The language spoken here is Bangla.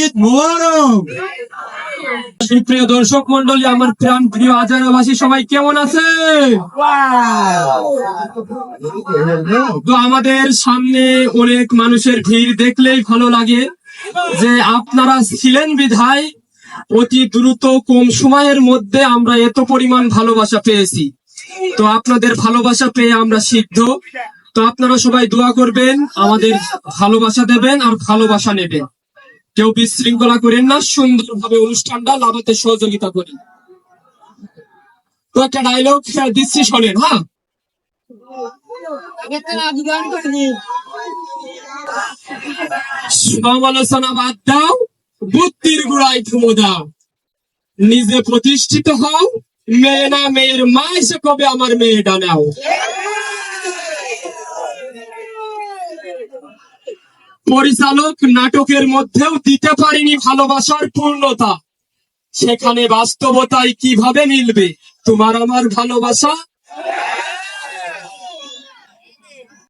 ঈদ মোবারক। সুপ্রিয় দর্শক মন্ডলী আমার প্রাণ প্রিয় আজারাবাসী সবাই কেমন আছে তো আমাদের সামনে অনেক মানুষের ভিড় দেখলেই ভালো লাগে যে আপনারা ছিলেন বিধায় অতি দ্রুত কম সময়ের মধ্যে আমরা এত পরিমাণ ভালোবাসা পেয়েছি। তো আপনাদের ভালোবাসা পেয়ে আমরা সিদ্ধ। তো আপনারা সবাই দোয়া করবেন আমাদের ভালোবাসা দেবেন আর ভালোবাসা নেবেন। কেউ বিশৃঙ্খলা করেন না, সুন্দরভাবে অনুষ্ঠানটা লাভাতে সহযোগিতা করেন। তো একটা ডায়লগ দিচ্ছি, শোনেন হ্যাঁ? সমালোচনা বাদ দাও, বুদ্ধির গুড়াই থুমো দাও। নিজে প্রতিষ্ঠিত হও, মেয়ে না মেয়ের মা, এসে কবে আমার মেয়েটা নাও পরিচালক নাটকের মধ্যেও দিতে পারিনি ভালোবাসার পূর্ণতা। সেখানে বাস্তবতায় কীভাবে মিলবে? তোমার আমার ভালোবাসা